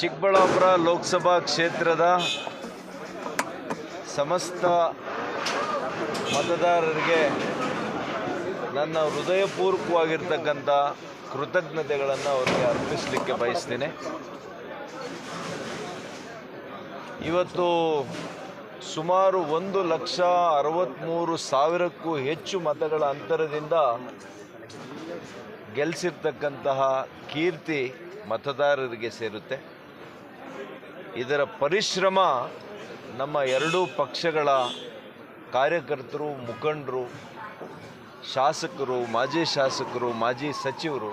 ಚಿಕ್ಕಬಳ್ಳಾಪುರ ಲೋಕಸಭಾ ಕ್ಷೇತ್ರದ ಸಮಸ್ತ ಮತದಾರರಿಗೆ ನನ್ನ ಹೃದಯಪೂರ್ವಕವಾಗಿರ್ತಕ್ಕಂಥ ಕೃತಜ್ಞತೆಗಳನ್ನು ಅವರಿಗೆ ಅರ್ಪಿಸಲಿಕ್ಕೆ ಬಯಸ್ತೀನಿ. ಇವತ್ತು ಸುಮಾರು ಒಂದು ಲಕ್ಷ ಅರವತ್ತ್ಮೂರು ಸಾವಿರಕ್ಕೂ ಹೆಚ್ಚು ಮತಗಳ ಅಂತರದಿಂದ ಗೆಲ್ಲಿಸಿರ್ತಕ್ಕಂತಹ ಕೀರ್ತಿ ಮತದಾರರಿಗೆ ಸೇರುತ್ತೆ. ಇದರ ಪರಿಶ್ರಮ ನಮ್ಮ ಎರಡೂ ಪಕ್ಷಗಳ ಕಾರ್ಯಕರ್ತರು, ಮುಖಂಡರು, ಶಾಸಕರು, ಮಾಜಿ ಶಾಸಕರು, ಮಾಜಿ ಸಚಿವರು,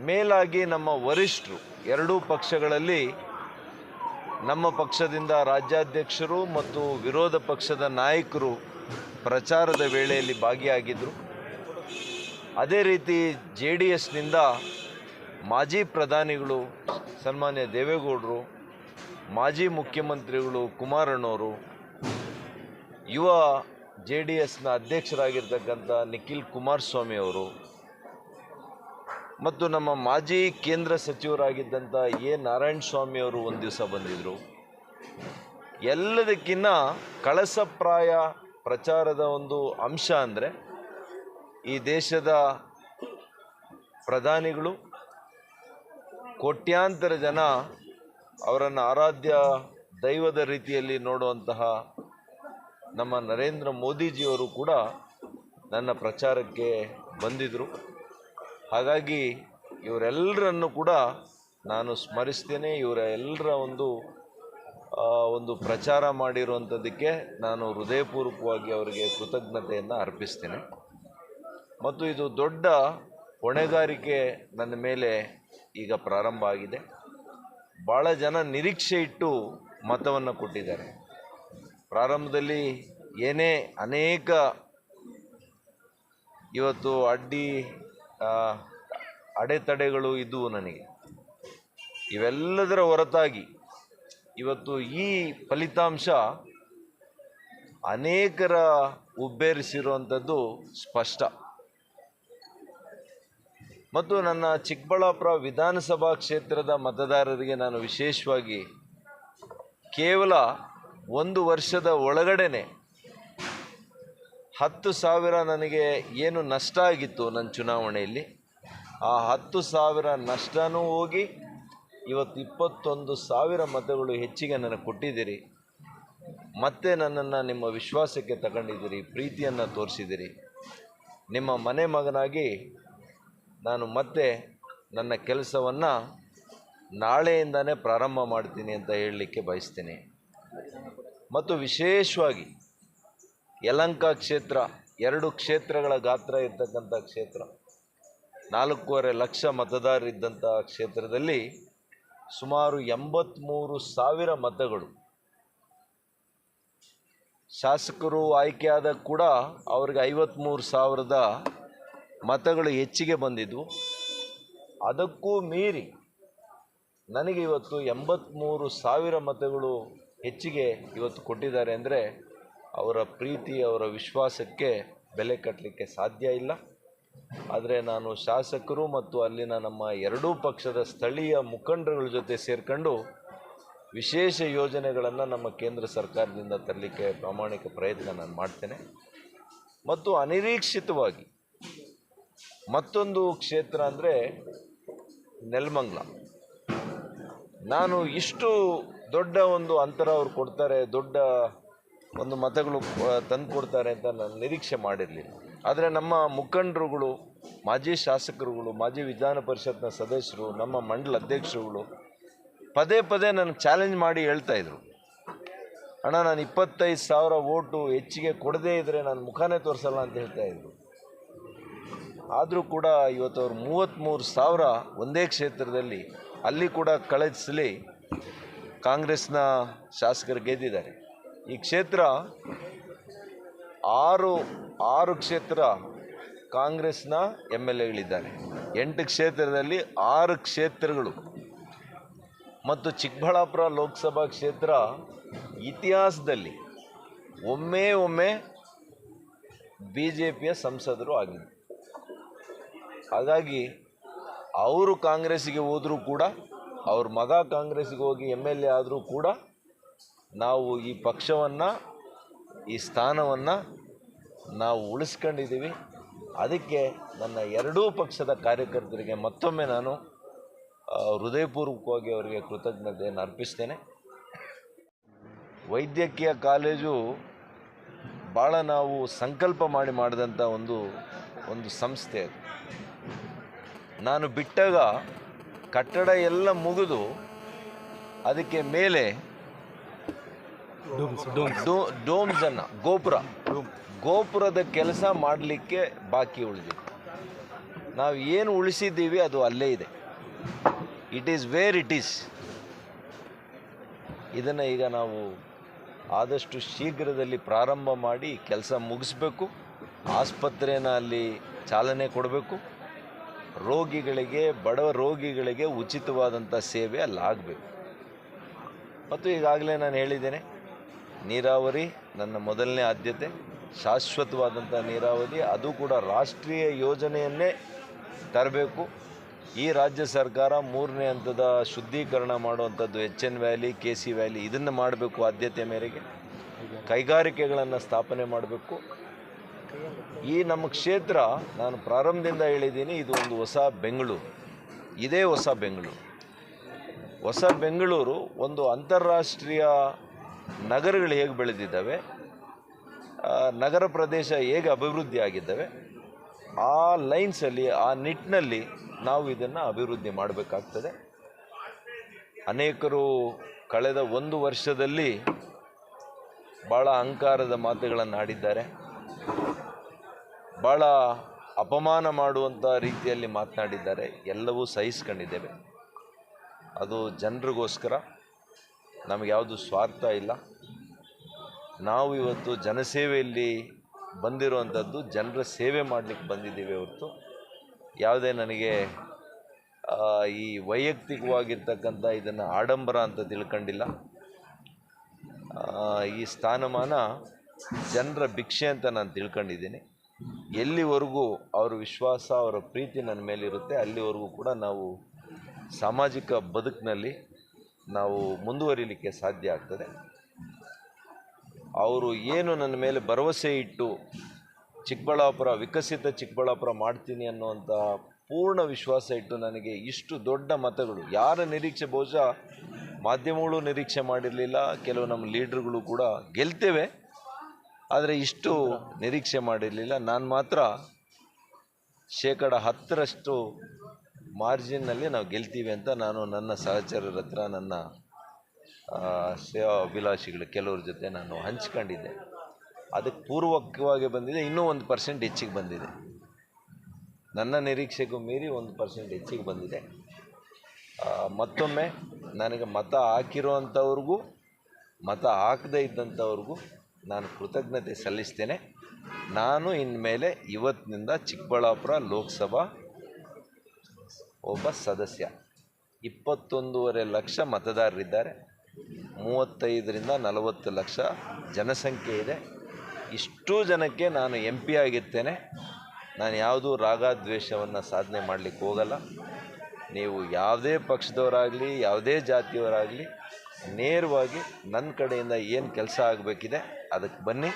ಮೇಲಾಗಿ ನಮ್ಮ ವರಿಷ್ಠರು, ಎರಡೂ ಪಕ್ಷಗಳಲ್ಲಿ ನಮ್ಮ ಪಕ್ಷದಿಂದ ರಾಜ್ಯಾಧ್ಯಕ್ಷರು ಮತ್ತು ವಿರೋಧ ಪಕ್ಷದ ನಾಯಕರು ಪ್ರಚಾರದ ವೇಳೆಯಲ್ಲಿ ಭಾಗಿಯಾಗಿದ್ದರು ಅದೇ ರೀತಿ ಜೆ ಡಿ ಎಸ್ನಿಂದ ಮಾಜಿ ಪ್ರಧಾನಿಗಳು ಸನ್ಮಾನ್ಯ ದೇವೇಗೌಡರು, ಮಾಜಿ ಮುಖ್ಯಮಂತ್ರಿಗಳು ಕುಮಾರಣ್ಣವರು ಯುವ ಜೆ ಡಿ ಎಸ್ನ ಅಧ್ಯಕ್ಷರಾಗಿರ್ತಕ್ಕಂಥ ನಿಖಿಲ್ ಕುಮಾರಸ್ವಾಮಿ ಅವರು, ಮತ್ತು ನಮ್ಮ ಮಾಜಿ ಕೇಂದ್ರ ಸಚಿವರಾಗಿದ್ದಂಥ ಎ ನಾರಾಯಣ ಸ್ವಾಮಿ ಅವರು ಒಂದು ದಿವಸ ಬಂದಿದ್ದರು. ಎಲ್ಲದಕ್ಕಿಂತ ಕಳಸಪ್ರಾಯ ಪ್ರಚಾರದ ಒಂದು ಅಂಶ ಅಂದರೆ ಈ ದೇಶದ ಪ್ರಧಾನಿಗಳು ಕೋಟ್ಯಾಂತರ ಜನ ಅವರನ್ನು ಆರಾಧ್ಯ ದೈವದ ರೀತಿಯಲ್ಲಿ ನೋಡುವಂತಹ ನಮ್ಮ ನರೇಂದ್ರ ಮೋದಿಜಿಯವರು ಕೂಡ ನನ್ನ ಪ್ರಚಾರಕ್ಕೆ ಬಂದಿದ್ದರು ಹಾಗಾಗಿ ಇವರೆಲ್ಲರನ್ನು ಕೂಡ ನಾನು ಸ್ಮರಿಸ್ತೇನೆ. ಇವರ ಎಲ್ಲರ ಒಂದು ಒಂದು ಪ್ರಚಾರ ಮಾಡಿರುವಂಥದ್ದಕ್ಕೆ ನಾನು ಹೃದಯಪೂರ್ವಕವಾಗಿ ಅವರಿಗೆ ಕೃತಜ್ಞತೆಯನ್ನು ಅರ್ಪಿಸ್ತೇನೆ. ಮತ್ತು ಇದು ದೊಡ್ಡ ಹೊಣೆಗಾರಿಕೆ ನನ್ನ ಮೇಲೆ ಈಗ ಪ್ರಾರಂಭ ಆಗಿದೆ. ಭಾಳ ಜನ ನಿರೀಕ್ಷೆ ಇಟ್ಟು ಮತವನ್ನು ಕೊಟ್ಟಿದ್ದಾರೆ. ಪ್ರಾರಂಭದಲ್ಲಿ ಏನೇ ಅನೇಕ ಇವತ್ತು ಅಡ್ಡಿ ಅಡೆತಡೆಗಳು ಇದ್ದವು ನನಗೆ. ಇವೆಲ್ಲದರ ಹೊರತಾಗಿ ಇವತ್ತು ಈ ಫಲಿತಾಂಶ ಅನೇಕರ ಉಬ್ಬೇರಿಸಿರುವಂಥದ್ದು ಸ್ಪಷ್ಟ. ಮತ್ತು ನನ್ನ ಚಿಕ್ಕಬಳ್ಳಾಪುರ ವಿಧಾನಸಭಾ ಕ್ಷೇತ್ರದ ಮತದಾರರಿಗೆ ನಾನು ವಿಶೇಷವಾಗಿ ಕೇವಲ ಒಂದು ವರ್ಷದ ಒಳಗಡೆನೆ ಹತ್ತು ಸಾವಿರ ನನಗೆ ಏನು ನಷ್ಟ ಆಗಿತ್ತು ನನ್ನ ಚುನಾವಣೆಯಲ್ಲಿ, ಆ ಹತ್ತು ಸಾವಿರ ನಷ್ಟನೂ ಹೋಗಿ ಇವತ್ತು ಇಪ್ಪತ್ತೊಂದು ಸಾವಿರ ಮತಗಳು ಹೆಚ್ಚಿಗೆ ನನಗೆ ಕೊಟ್ಟಿದ್ದೀರಿ. ಮತ್ತೆ ನನ್ನನ್ನು ನಿಮ್ಮ ವಿಶ್ವಾಸಕ್ಕೆ ತಗೊಂಡಿದ್ದೀರಿ, ಪ್ರೀತಿಯನ್ನು ತೋರಿಸಿದ್ದೀರಿ. ನಿಮ್ಮ ಮನೆ ಮಗನಾಗಿ ನಾನು ಮತ್ತೆ ನನ್ನ ಕೆಲಸವನ್ನು ನಾಳೆಯಿಂದನೇ ಪ್ರಾರಂಭ ಮಾಡ್ತೀನಿ ಅಂತ ಹೇಳಲಿಕ್ಕೆ ಬಯಸ್ತೀನಿ. ಮತ್ತು ವಿಶೇಷವಾಗಿ ಯಲಂಕ ಕ್ಷೇತ್ರ, ಎರಡು ಕ್ಷೇತ್ರಗಳ ಗಾತ್ರ ಇರ್ತಕ್ಕಂಥ ಕ್ಷೇತ್ರ, ನಾಲ್ಕೂವರೆ ಲಕ್ಷ ಮತದಾರರಿದ್ದಂಥ ಕ್ಷೇತ್ರದಲ್ಲಿ ಸುಮಾರು ಎಂಬತ್ತ್ಮೂರು ಸಾವಿರ ಮತಗಳು. ಶಾಸಕರು ಆಯ್ಕೆಯಾದ ಕೂಡ ಅವ್ರಿಗೆ ಐವತ್ತ್ಮೂರು ಸಾವಿರದ ಮತಗಳು ಹೆಚ್ಚಿಗೆ ಬಂದಿದ್ವು. ಅದಕ್ಕೂ ಮೀರಿ ನನಗೆ ಇವತ್ತು ಎಂಬತ್ತ್ಮೂರು ಸಾವಿರ ಮತಗಳು ಹೆಚ್ಚಿಗೆ ಇವತ್ತು ಕೊಟ್ಟಿದ್ದಾರೆ ಅಂದರೆ ಅವರ ಪ್ರೀತಿ, ಅವರ ವಿಶ್ವಾಸಕ್ಕೆ ಬೆಲೆ ಕಟ್ಟಲಿಕ್ಕೆ ಸಾಧ್ಯ ಇಲ್ಲ. ಆದರೆ ನಾನು ಶಾಸಕರು ಮತ್ತು ಅಲ್ಲಿನ ನಮ್ಮ ಎರಡೂ ಪಕ್ಷದ ಸ್ಥಳೀಯ ಮುಖಂಡರುಗಳ ಜೊತೆ ಸೇರ್ಕೊಂಡು ವಿಶೇಷ ಯೋಜನೆಗಳನ್ನು ನಮ್ಮ ಕೇಂದ್ರ ಸರ್ಕಾರದಿಂದ ತರಲಿಕ್ಕೆ ಪ್ರಾಮಾಣಿಕ ಪ್ರಯತ್ನ ನಾನು ಮಾಡ್ತೇನೆ. ಮತ್ತು ಅನಿರೀಕ್ಷಿತವಾಗಿ ಮತ್ತೊಂದು ಕ್ಷೇತ್ರ ಅಂದರೆ ನೆಲಮಂಗ್ಲ. ನಾನು ಇಷ್ಟು ದೊಡ್ಡ ಒಂದು ಅಂತರ ಅವ್ರು ಕೊಡ್ತಾರೆ, ದೊಡ್ಡ ಒಂದು ಮತಗಳು ತಂದು ಕೊಡ್ತಾರೆ ಅಂತ ನಾನು ನಿರೀಕ್ಷೆ ಮಾಡಿರಲಿಲ್ಲ. ಆದರೆ ನಮ್ಮ ಮುಖಂಡರುಗಳು, ಮಾಜಿ ಶಾಸಕರುಗಳು, ಮಾಜಿ ವಿಧಾನ ಪರಿಷತ್ನ ಸದಸ್ಯರು, ನಮ್ಮ ಮಂಡಲ ಅಧ್ಯಕ್ಷರುಗಳು ಪದೇ ಪದೇ ನನಗೆ ಚಾಲೆಂಜ್ ಮಾಡಿ ಹೇಳ್ತಾ ಇದ್ರು. ಅಣ್ಣ, ನಾನು ಇಪ್ಪತ್ತೈದು ಸಾವಿರ ಓಟು ಹೆಚ್ಚಿಗೆ ಕೊಡದೇ ಇದ್ದರೆ ನಾನು ಮುಖಾನೇ ತೋರಿಸಲ್ಲ ಅಂತ ಹೇಳ್ತಾ ಇದ್ರು. ಆದರೂ ಕೂಡ ಇವತ್ತು ಅವ್ರು ಮೂವತ್ತ್ಮೂರು ಸಾವಿರ ಒಂದೇ ಕ್ಷೇತ್ರದಲ್ಲಿ ಅಲ್ಲಿ ಕೂಡ ಕಳಿಸಲಿ ಕಾಂಗ್ರೆಸ್ನ ಶಾಸಕರು ಗೆದ್ದಿದ್ದಾರೆ. ಈ ಕ್ಷೇತ್ರ ಆರು ಆರು ಕ್ಷೇತ್ರ ಕಾಂಗ್ರೆಸ್ನ ಎಂ ಎಲ್ ಎಗಳಿದ್ದಾರೆ ಎಂಟು ಕ್ಷೇತ್ರದಲ್ಲಿ ಆರು ಕ್ಷೇತ್ರಗಳು. ಮತ್ತು ಚಿಕ್ಕಬಳ್ಳಾಪುರ ಲೋಕಸಭಾ ಕ್ಷೇತ್ರ ಇತಿಹಾಸದಲ್ಲಿ ಒಮ್ಮೆ ಒಮ್ಮೆ ಬಿ ಜೆ ಪಿಯ ಸಂಸದರು ಆಗಿದ್ದರು. ಹಾಗಾಗಿ ಅವರು ಕಾಂಗ್ರೆಸ್ಸಿಗೆ ಹೋದರೂ ಕೂಡ, ಅವ್ರ ಮಗ ಕಾಂಗ್ರೆಸ್ಸಿಗೆ ಹೋಗಿ ಎಂ ಎಲ್ ಎ ಆದರೂ ಕೂಡ ನಾವು ಈ ಪಕ್ಷವನ್ನು, ಈ ಸ್ಥಾನವನ್ನು ನಾವು ಉಳಿಸ್ಕೊಂಡಿದ್ದೀವಿ. ಅದಕ್ಕೆ ನನ್ನ ಎರಡೂ ಪಕ್ಷದ ಕಾರ್ಯಕರ್ತರಿಗೆ ಮತ್ತೊಮ್ಮೆ ನಾನು ಹೃದಯಪೂರ್ವಕವಾಗಿ ಅವರಿಗೆ ಕೃತಜ್ಞತೆಯನ್ನು ಅರ್ಪಿಸ್ತೇನೆ. ವೈದ್ಯಕೀಯ ಕಾಲೇಜು ಭಾಳ ನಾವು ಸಂಕಲ್ಪ ಮಾಡಿ ಮಾಡಿದಂಥ ಒಂದು ಒಂದು ಸಂಸ್ಥೆ ಅದು. ನಾನು ಬಿಟ್ಟಾಗ ಕಟ್ಟಡ ಎಲ್ಲ ಮುಗಿದು ಅದಕ್ಕೆ ಮೇಲೆ ಡೋ ಡೋಮ್ಸ್ ಅನ್ನ ಗೋಪುರ. ಗೋಪುರದ ಕೆಲಸ ಮಾಡಲಿಕ್ಕೆ ಬಾಕಿ ಉಳಿದಿದೆ. ನಾವು ಏನು ಉಳಿಸಿದ್ದೀವಿ ಅದು ಅಲ್ಲೇ ಇದೆ. It is where it is ಇದನ್ನು ಈಗ ನಾವು ಆದಷ್ಟು ಶೀಘ್ರದಲ್ಲಿ ಪ್ರಾರಂಭ ಮಾಡಿ ಕೆಲಸ ಮುಗಿಸ್ಬೇಕು. ಆಸ್ಪತ್ರೆನ ಅಲ್ಲಿ ಚಾಲನೆ ಕೊಡಬೇಕು. ರೋಗಿಗಳಿಗೆ, ಬಡವ ರೋಗಿಗಳಿಗೆ ಉಚಿತವಾದಂಥ ಸೇವೆ ಅಲ್ಲಾಗಬೇಕು ಮತ್ತು ಈಗಾಗಲೇ ನಾನು ಹೇಳಿದ್ದೇನೆ, ನೀರಾವರಿ ನನ್ನ ಮೊದಲನೇ ಆದ್ಯತೆ ಶಾಶ್ವತವಾದಂಥ ನೀರಾವರಿ, ಅದು ಕೂಡ ರಾಷ್ಟ್ರೀಯ ಯೋಜನೆಯನ್ನೇ ತರಬೇಕು. ಈ ರಾಜ್ಯ ಸರ್ಕಾರ ಮೂರನೇ ಹಂತದ ಶುದ್ಧೀಕರಣ ಮಾಡುವಂಥದ್ದು H N valley K C valley ಇದನ್ನು ಮಾಡಬೇಕು ಆದ್ಯತೆ ಮೇರೆಗೆ. ಕೈಗಾರಿಕೆಗಳನ್ನು ಸ್ಥಾಪನೆ ಮಾಡಬೇಕು. ಈ ನಮ್ಮ ಕ್ಷೇತ್ರ ನಾನು ಪ್ರಾರಂಭದಿಂದ ಹೇಳಿದ್ದೀನಿ, ಇದು ಒಂದು ಹೊಸ ಬೆಂಗಳೂರು. ಇದೇ ಹೊಸ ಬೆಂಗಳೂರು. ಹೊಸ ಬೆಂಗಳೂರು ಒಂದು ಅಂತಾರಾಷ್ಟ್ರೀಯ ನಗರಗಳು ಹೇಗೆ ಬೆಳೆದಿದ್ದಾವೆ ನಗರ ಪ್ರದೇಶ ಹೇಗೆ ಅಭಿವೃದ್ಧಿ ಆಗಿದ್ದಾವೆ, ಆ ಲೈನ್ಸಲ್ಲಿ ಆ ನಿಟ್ಟಿನಲ್ಲಿ ನಾವು ಇದನ್ನು ಅಭಿವೃದ್ಧಿ ಮಾಡಬೇಕಾಗ್ತದೆ. ಅನೇಕರು ಕಳೆದ ಒಂದು ವರ್ಷದಲ್ಲಿ ಭಾಳ ಅಹಂಕಾರದ ಮಾತುಗಳನ್ನು ಆಡಿದ್ದಾರೆ ಭಾಳ ಅಪಮಾನ ಮಾಡುವಂಥ ರೀತಿಯಲ್ಲಿ ಮಾತನಾಡಿದ್ದಾರೆ. ಎಲ್ಲವೂ ಸಹಿಸ್ಕೊಂಡಿದ್ದೇವೆ. ಅದು ಜನರಿಗೋಸ್ಕರ, ನಮಗೆ ಯಾವುದು ಸ್ವಾರ್ಥ ಇಲ್ಲ. ನಾವು ಇವತ್ತು ಜನಸೇವೆಯಲ್ಲಿ ಬಂದಿರುವಂಥದ್ದು ಜನರ ಸೇವೆ ಮಾಡಲಿಕ್ಕೆ ಬಂದಿದ್ದೀವಿ ಹೊರತು. ಯಾವುದೇ ನನಗೆ ಈ ವೈಯಕ್ತಿಕವಾಗಿರ್ತಕ್ಕಂಥ ಇದನ್ನು ಆಡಂಬರ ಅಂತ ತಿಳ್ಕೊಂಡಿಲ್ಲ. ಈ ಸ್ಥಾನಮಾನ ಜನರ ಭಿಕ್ಷೆ ಅಂತ ನಾನು ತಿಳ್ಕೊಂಡಿದ್ದೀನಿ. ಎಲ್ಲಿವರೆಗೂ ಅವರ ವಿಶ್ವಾಸ, ಅವರ ಪ್ರೀತಿ ನನ್ನ ಮೇಲಿರುತ್ತೆ, ಅಲ್ಲಿವರೆಗೂ ಕೂಡ ನಾವು ಸಾಮಾಜಿಕ ಬದುಕಿನಲ್ಲಿ ನಾವು ಮುಂದುವರಿಲಿಕ್ಕೆ ಸಾಧ್ಯ ಆಗ್ತದೆ. ಅವರು ಏನು ನನ್ನ ಮೇಲೆ ಭರವಸೆ ಇಟ್ಟು ಚಿಕ್ಕಬಳ್ಳಾಪುರ, ವಿಕಸಿತ ಚಿಕ್ಕಬಳ್ಳಾಪುರ ಮಾಡ್ತೀನಿ ಅನ್ನುವಂತಹ ಪೂರ್ಣ ವಿಶ್ವಾಸ ಇಟ್ಟು ನನಗೆ ಇಷ್ಟು ದೊಡ್ಡ ಮತಗಳು, ಯಾರ ನಿರೀಕ್ಷೆ ಬಹುಶಃ ಮಾಧ್ಯಮಗಳು ನಿರೀಕ್ಷೆ ಮಾಡಿರಲಿಲ್ಲ, ಕೆಲವು ನಮ್ಮ ಲೀಡ್ರುಗಳು ಕೂಡ ಗೆಲ್ತೇವೆ. ಆದರೆ ಇಷ್ಟು ನಿರೀಕ್ಷೆ ಮಾಡಿರಲಿಲ್ಲ. ನಾನು ಮಾತ್ರ ಶೇಕಡ ಹತ್ತರಷ್ಟು ಮಾರ್ಜಿನ್ನಲ್ಲಿ ನಾವು ಗೆಲ್ತೀವಿ ಅಂತ ನಾನು ನನ್ನ ಸಹಚರರ ಹತ್ರ ನನ್ನ ಸೇವಾ ಅಭಿಲಾಷಿಗಳು ಕೆಲವ್ರ ಜೊತೆ ನಾನು ಹಂಚ್ಕೊಂಡಿದ್ದೆ. ಅದಕ್ಕೆ ಪೂರ್ವಕವಾಗಿ ಬಂದಿದೆ, ಇನ್ನೂ ಒಂದು ಪರ್ಸೆಂಟ್ ಹೆಚ್ಚಿಗೆ ಬಂದಿದೆ. ನನ್ನ ನಿರೀಕ್ಷೆಗೂ ಮೀರಿ ಒಂದು ಪರ್ಸೆಂಟ್ ಹೆಚ್ಚಿಗೆ ಬಂದಿದೆ. ಮತ್ತೊಮ್ಮೆ ನನಗೆ ಮತ ಹಾಕಿರೋ ಅಂಥವ್ರಿಗೂ ಮತ ಹಾಕದೇ ಇದ್ದಂಥವ್ರಿಗೂ ನಾನು ಕೃತಜ್ಞತೆ ಸಲ್ಲಿಸ್ತೇನೆ. ನಾನು ಇನ್ಮೇಲೆ ಇವತ್ತಿನಿಂದ ಚಿಕ್ಕಬಳ್ಳಾಪುರ ಲೋಕಸಭಾ ಒಬ್ಬ ಸದಸ್ಯ. ಇಪ್ಪತ್ತೊಂದೂವರೆ ಲಕ್ಷ ಮತದಾರರಿದ್ದಾರೆ. ಮೂವತ್ತೈದರಿಂದ ನಲವತ್ತು ಲಕ್ಷ ಜನಸಂಖ್ಯೆ ಇದೆ. ಇಷ್ಟು ಜನಕ್ಕೆ ನಾನು ಎಂ ಪಿ ಆಗಿರ್ತೇನೆ. ನಾನು ಯಾವುದೂ ರಾಗದ್ವೇಷವನ್ನು ಸಾಧನೆ ಮಾಡಲಿಕ್ಕೆ ಹೋಗಲ್ಲ. ನೀವು ಯಾವುದೇ ಪಕ್ಷದವರಾಗಲಿ, ಯಾವುದೇ ಜಾತಿಯವರಾಗಲಿ, ನೇರವಾಗಿ ನನ್ನ ಕಡೆಯಿಂದ ಏನು ಕೆಲಸ ಆಗಬೇಕಿದೆ ಅದಕ್ಕೆ ಬನ್ನಿ.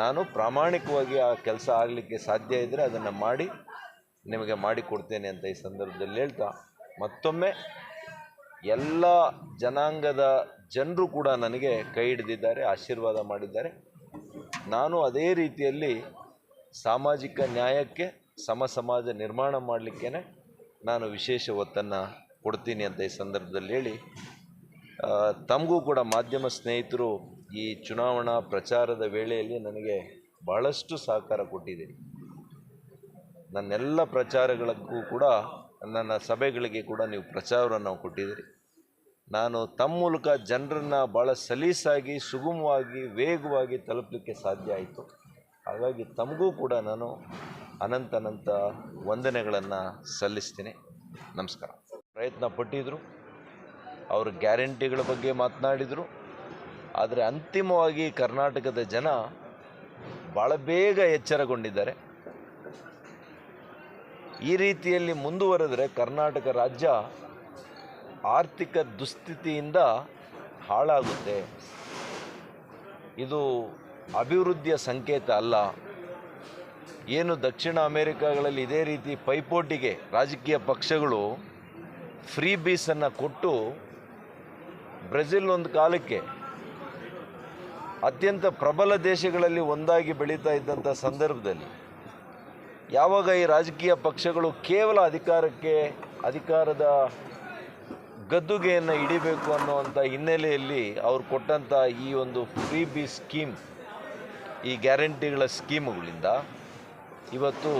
ನಾನು ಪ್ರಾಮಾಣಿಕವಾಗಿ ಆ ಕೆಲಸ ಆಗಲಿಕ್ಕೆ ಸಾಧ್ಯ ಇದ್ದರೆ ಅದನ್ನು ಮಾಡಿ, ನಿಮಗೆ ಮಾಡಿಕೊಡ್ತೇನೆ ಅಂತ ಈ ಸಂದರ್ಭದಲ್ಲಿ ಹೇಳ್ತಾ. ಮತ್ತೊಮ್ಮೆ ಎಲ್ಲ ಜನಾಂಗದ ಜನರು ಕೂಡ ನನಗೆ ಕೈ ಹಿಡಿದಿದ್ದಾರೆ, ಆಶೀರ್ವಾದ ಮಾಡಿದ್ದಾರೆ. ನಾನು ಅದೇ ರೀತಿಯಲ್ಲಿ ಸಾಮಾಜಿಕ ನ್ಯಾಯಕ್ಕೆ, ಸಮ ಸಮಾಜ ನಿರ್ಮಾಣ ಮಾಡಲಿಕ್ಕೇ ನಾನು ವಿಶೇಷ ಒತ್ತನ್ನು ಕೊಡ್ತೀನಿ ಅಂತ ಈ ಸಂದರ್ಭದಲ್ಲಿ ಹೇಳಿ. ತಮಗೂ ಕೂಡ ಮಾಧ್ಯಮ ಸ್ನೇಹಿತರು ಈ ಚುನಾವಣಾ ಪ್ರಚಾರದ ವೇಳೆಯಲ್ಲಿ ನನಗೆ ಬಹಳಷ್ಟು ಸಹಕಾರ ಕೊಟ್ಟಿದೆ. ನನ್ನೆಲ್ಲ ಪ್ರಚಾರಗಳಿಗೂ ಕೂಡ, ನನ್ನ ಸಭೆಗಳಿಗೆ ಕೂಡ ನೀವು ಪ್ರಚಾರವನ್ನು ಕೊಟ್ಟಿದ್ದೀರಿ. ನಾನು ತಮ್ಮ ಮೂಲಕ ಜನರನ್ನು ಭಾಳ ಸಲೀಸಾಗಿ, ಸುಗಮವಾಗಿ, ವೇಗವಾಗಿ ತಲುಪಲಿಕ್ಕೆ ಸಾಧ್ಯ ಆಯಿತು. ಹಾಗಾಗಿ ತಮಗೂ ಕೂಡ ನಾನು ಅನಂತ ಅನಂತ ವಂದನೆಗಳನ್ನು ಸಲ್ಲಿಸ್ತೀನಿ. ನಮಸ್ಕಾರ. ಪ್ರಯತ್ನ ಪಟ್ಟಿದ್ದರು ಅವ್ರ ಗ್ಯಾರಂಟಿಗಳ ಬಗ್ಗೆ ಮಾತನಾಡಿದರು. ಆದರೆ ಅಂತಿಮವಾಗಿ ಕರ್ನಾಟಕದ ಜನ ಭಾಳ ಬೇಗ ಎಚ್ಚರಗೊಂಡಿದ್ದಾರೆ. ಈ ರೀತಿಯಲ್ಲಿ ಮುಂದುವರೆದರೆ ಕರ್ನಾಟಕ ರಾಜ್ಯ ಆರ್ಥಿಕ ದುಸ್ಥಿತಿಯಿಂದ ಹಾಳಾಗುತ್ತೆ. ಇದು ಅಭಿವೃದ್ಧಿಯ ಸಂಕೇತ ಅಲ್ಲ. ಏನು ದಕ್ಷಿಣ ಅಮೆರಿಕಾಗಳಲ್ಲಿ ಇದೇ ರೀತಿ ಪೈಪೋಟಿಗೆ ರಾಜಕೀಯ ಪಕ್ಷಗಳು ಫ್ರೀ ಬೀಸನ್ನು ಕೊಟ್ಟು ಬ್ರೆಜಿಲ್ ಒಂದು ಕಾಲಕ್ಕೆ ಅತ್ಯಂತ ಪ್ರಬಲ ದೇಶಗಳಲ್ಲಿ ಒಂದಾಗಿ ಬೆಳೀತಾ ಇದ್ದಂಥ ಸಂದರ್ಭದಲ್ಲಿ ಯಾವಾಗ ಈ ರಾಜಕೀಯ ಪಕ್ಷಗಳು ಕೇವಲ ಅಧಿಕಾರಕ್ಕೆ, ಅಧಿಕಾರದ ಗದ್ದುಗೆಯನ್ನು ಹಿಡಿಬೇಕು ಅನ್ನುವಂಥ ಹಿನ್ನೆಲೆಯಲ್ಲಿ ಅವ್ರು ಕೊಟ್ಟಂಥ ಈ ಒಂದು ಫ್ರೀ ಬಿ ಸ್ಕೀಮ್ ಈ ಗ್ಯಾರಂಟಿಗಳ ಸ್ಕೀಮುಗಳಿಂದ ಇವತ್ತು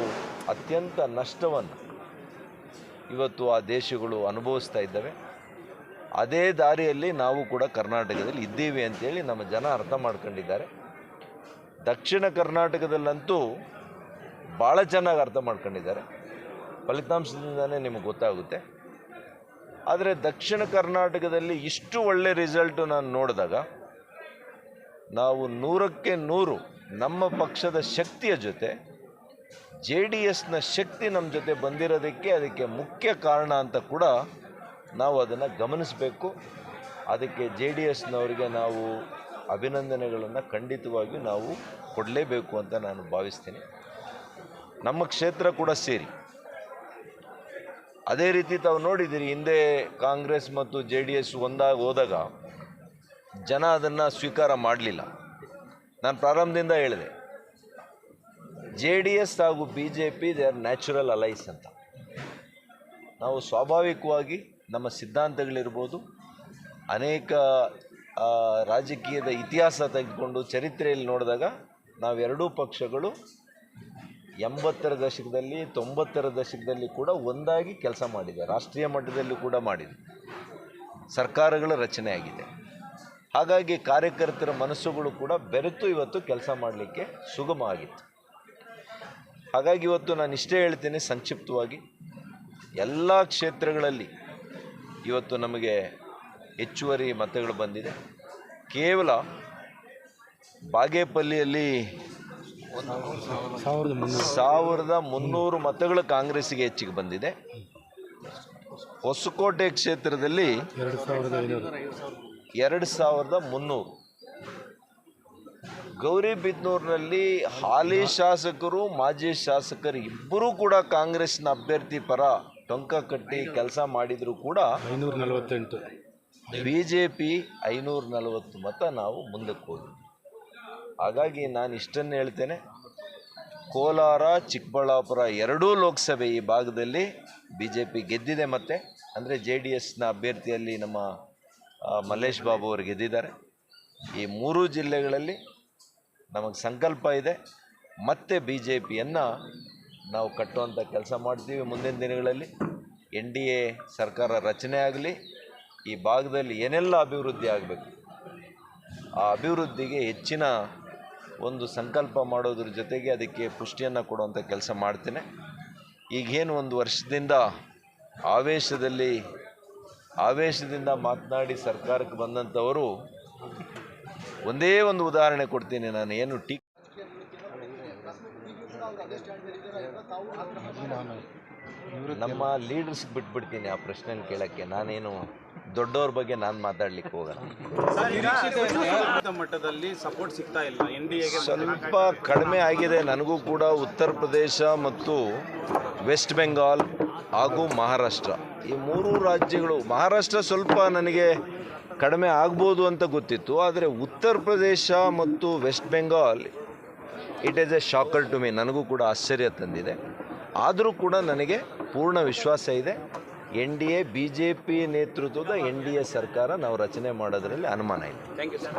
ಅತ್ಯಂತ ನಷ್ಟವನ್ನು ಇವತ್ತು ಆ ದೇಶಗಳು ಅನುಭವಿಸ್ತಾ ಇದ್ದಾವೆ. ಅದೇ ದಾರಿಯಲ್ಲಿ ನಾವು ಕೂಡ ಕರ್ನಾಟಕದಲ್ಲಿ ಇದ್ದೀವಿ ಅಂತೇಳಿ ನಮ್ಮ ಜನ ಅರ್ಥ ಮಾಡ್ಕೊಂಡಿದ್ದಾರೆ. ದಕ್ಷಿಣ ಕರ್ನಾಟಕದಲ್ಲಂತೂ ಭಾಳ ಚೆನ್ನಾಗಿ ಅರ್ಥ ಮಾಡ್ಕೊಂಡಿದ್ದಾರೆ. ಫಲಿತಾಂಶದಿಂದನೇ ನಿಮಗೆ ಗೊತ್ತಾಗುತ್ತೆ. ಆದರೆ ದಕ್ಷಿಣ ಕರ್ನಾಟಕದಲ್ಲಿ ಇಷ್ಟು ಒಳ್ಳೆ ರಿಸಲ್ಟು ನಾನು ನೋಡಿದಾಗ ನಾವು ನೂರಕ್ಕೆ ನೂರು ನಮ್ಮ ಪಕ್ಷದ ಶಕ್ತಿಯ ಜೊತೆ ಜೆ ಡಿ ಎಸ್ನ ಶಕ್ತಿ ನಮ್ಮ ಜೊತೆ ಬಂದಿರೋದಕ್ಕೆ ಅದಕ್ಕೆ ಮುಖ್ಯ ಕಾರಣ ಅಂತ ಕೂಡ ನಾವು ಅದನ್ನು ಗಮನಿಸಬೇಕು. ಅದಕ್ಕೆ ಜೆ ಡಿ ಎಸ್ನವರಿಗೆ ನಾವು ಅಭಿನಂದನೆಗಳನ್ನು ಖಂಡಿತವಾಗಿ ನಾವು ಕೊಡಲೇಬೇಕು ಅಂತ ನಾನು ಭಾವಿಸ್ತೀನಿ. ನಮ್ಮ ಕ್ಷೇತ್ರ ಕೂಡ ಸೇರಿ. ಅದೇ ರೀತಿ ತಾವು ನೋಡಿದ್ದೀರಿ ಹಿಂದೆ ಕಾಂಗ್ರೆಸ್ ಮತ್ತು ಜೆ ಡಿ ಎಸ್ ಒಂದಾಗಿ ಹೋದಾಗ ಜನ ಅದನ್ನು ಸ್ವೀಕಾರ ಮಾಡಲಿಲ್ಲ. ನಾನು ಪ್ರಾರಂಭದಿಂದ ಹೇಳಿದೆ, ಜೆ ಡಿ ಎಸ್ ಹಾಗೂ B J P they are natural allies ಅಂತ. ನಾವು ಸ್ವಾಭಾವಿಕವಾಗಿ ನಮ್ಮ ಸಿದ್ಧಾಂತಗಳಿರ್ಬೋದು, ಅನೇಕ ರಾಜಕೀಯದ ಇತಿಹಾಸ ತೆಗೆದುಕೊಂಡು ಚರಿತ್ರೆಯಲ್ಲಿ ನೋಡಿದಾಗ ನಾವೆರಡೂ ಪಕ್ಷಗಳು ಎಂಬತ್ತರ ದಶಕದಲ್ಲಿ, ತೊಂಬತ್ತರ ದಶಕದಲ್ಲಿ ಕೂಡ ಒಂದಾಗಿ ಕೆಲಸ ಮಾಡಿದೆ, ರಾಷ್ಟ್ರೀಯ ಮಟ್ಟದಲ್ಲಿ ಕೂಡ ಮಾಡಿದೆ. ಸರ್ಕಾರಗಳ ರಚನೆ ಆಗಿದೆ. ಹಾಗಾಗಿ ಕಾರ್ಯಕರ್ತರ ಮನಸ್ಸುಗಳು ಕೂಡ ಬೆರೆತು ಇವತ್ತು ಕೆಲಸ ಮಾಡಲಿಕ್ಕೆ ಸುಗಮ ಆಗಿತ್ತು. ಹಾಗಾಗಿ ಇವತ್ತು ನಾನು ಇಷ್ಟೇ ಹೇಳ್ತೇನೆ ಸಂಕ್ಷಿಪ್ತವಾಗಿ. ಎಲ್ಲ ಕ್ಷೇತ್ರಗಳಲ್ಲಿ ಇವತ್ತು ನಮಗೆ ಹೆಚ್ಚುವರಿ ಮತಗಳು ಬಂದಿದೆ. ಕೇವಲ ಬಾಗೇಪಲ್ಲಿಯಲ್ಲಿ ಸಾವಿರದ ಮುನ್ನೂರು ಮತಗಳು ಕಾಂಗ್ರೆಸ್ಸಿಗೆ ಹೆಚ್ಚಿಗೆ ಬಂದಿದೆ. ಹೊಸಕೋಟೆ ಕ್ಷೇತ್ರದಲ್ಲಿ ಎರಡು ಸಾವಿರದ ಮುನ್ನೂರು. ಗೌರಿಬಿದನೂರಿನಲ್ಲಿ ಹಾಲಿ ಶಾಸಕರು, ಮಾಜಿ ಶಾಸಕರು ಇಬ್ಬರೂ ಕೂಡ ಕಾಂಗ್ರೆಸ್ನ ಅಭ್ಯರ್ಥಿ ಪರ ಟೊಂಕ ಕಟ್ಟಿ ಕೆಲಸ ಮಾಡಿದರೂ ಕೂಡ ಐನೂರ ನಲವತ್ತೆಂಟು ಬಿ ಜೆ ಪಿ ಐನೂರ ನಲವತ್ತು ಮತ ನಾವು ಮುಂದಕ್ಕೆ ಹೋದ್ವಿ. ಹಾಗಾಗಿ ನಾನು ಇಷ್ಟನ್ನು ಹೇಳ್ತೇನೆ. ಕೋಲಾರ ಚಿಕ್ಕಬಳ್ಳಾಪುರ ಎರಡೂ ಲೋಕಸಭೆ ಈ ಭಾಗದಲ್ಲಿ ಬಿ ಜೆ ಪಿ ಗೆದ್ದಿದೆ ಮತ್ತೆ. ಅಂದರೆ ಜೆ ಡಿ ಎಸ್ನ ಅಭ್ಯರ್ಥಿಯಲ್ಲಿ ನಮ್ಮ ಮಲ್ಲೇಶ್ ಬಾಬು ಅವರು ಗೆದ್ದಿದ್ದಾರೆ. ಈ ಮೂರು ಜಿಲ್ಲೆಗಳಲ್ಲಿ ನಮಗೆ ಸಂಕಲ್ಪ ಇದೆ. ಮತ್ತೆ ಬಿ ಜೆ ಪಿಯನ್ನು ನಾವು ಕಟ್ಟುವಂಥ ಕೆಲಸ ಮಾಡ್ತೀವಿ ಮುಂದಿನ ದಿನಗಳಲ್ಲಿ. ಎನ್ ಡಿ ಎ ಸರ್ಕಾರ ರಚನೆ ಆಗಲಿ, ಈ ಭಾಗದಲ್ಲಿ ಏನೆಲ್ಲ ಅಭಿವೃದ್ಧಿ ಆಗಬೇಕು, ಆ ಅಭಿವೃದ್ಧಿಗೆ ಹೆಚ್ಚಿನ ಒಂದು ಸಂಕಲ್ಪ ಮಾಡೋದ್ರ ಜೊತೆಗೆ ಅದಕ್ಕೆ ಪುಷ್ಟಿಯನ್ನು ಕೊಡುವಂಥ ಕೆಲಸ ಮಾಡ್ತೇನೆ. ಈಗೇನು ಒಂದು ವರ್ಷದಿಂದ ಆವೇಶದಲ್ಲಿ, ಆವೇಶದಿಂದ ಮಾತನಾಡಿ ಸರ್ಕಾರಕ್ಕೆ ಬಂದಂಥವರು ಒಂದೇ ಒಂದು ಉದಾಹರಣೆ ಕೊಡ್ತೀನಿ ನಾನು, ಏನು ಟೀ ನಮ್ಮ ಲೀಡರ್ಸ್ ಬಿಟ್ಬಿಡ್ತೀನಿ ಆ ಪ್ರಶ್ನೆ ಕೇಳೋಕ್ಕೆ. ನಾನೇನು ದೊಡ್ಡವ್ರ ಬಗ್ಗೆ ನಾನು ಮಾತಾಡ್ಲಿಕ್ಕೆ ಹೋಗಲ್ಲ. ಮಟ್ಟದಲ್ಲಿ ಸಪೋರ್ಟ್ ಸಿಗ್ತಾ ಇಲ್ಲ. ಸ್ವಲ್ಪ ಕಡಿಮೆ ಆಗಿದೆ. ನನಗೂ ಕೂಡ ಉತ್ತರ ಪ್ರದೇಶ ಮತ್ತು ವೆಸ್ಟ್ ಬೆಂಗಾಲ್ ಹಾಗೂ ಮಹಾರಾಷ್ಟ್ರ. ಈ ಮೂರು ರಾಜ್ಯಗಳು ಮಹಾರಾಷ್ಟ್ರ ಸ್ವಲ್ಪ ನನಗೆ ಕಡಿಮೆ ಆಗ್ಬೋದು ಅಂತ ಗೊತ್ತಿತ್ತು. ಆದರೆ ಉತ್ತರ ಪ್ರದೇಶ ಮತ್ತು West Bengal it is a shocker to me ನನಗೂ ಕೂಡ ಆಶ್ಚರ್ಯ ತಂದಿದೆ. ಆದರೂ ಕೂಡ ನನಗೆ ಪೂರ್ಣ ವಿಶ್ವಾಸ ಇದೆ. N D A, B J P ನೇತೃತ್ವದ ಎನ್ ಡಿ ಎ ಸರ್ಕಾರ ನಾವು ರಚನೆ ಮಾಡೋದರಲ್ಲಿ ಅನುಮಾನ ಇಲ್ಲ. Thank you sir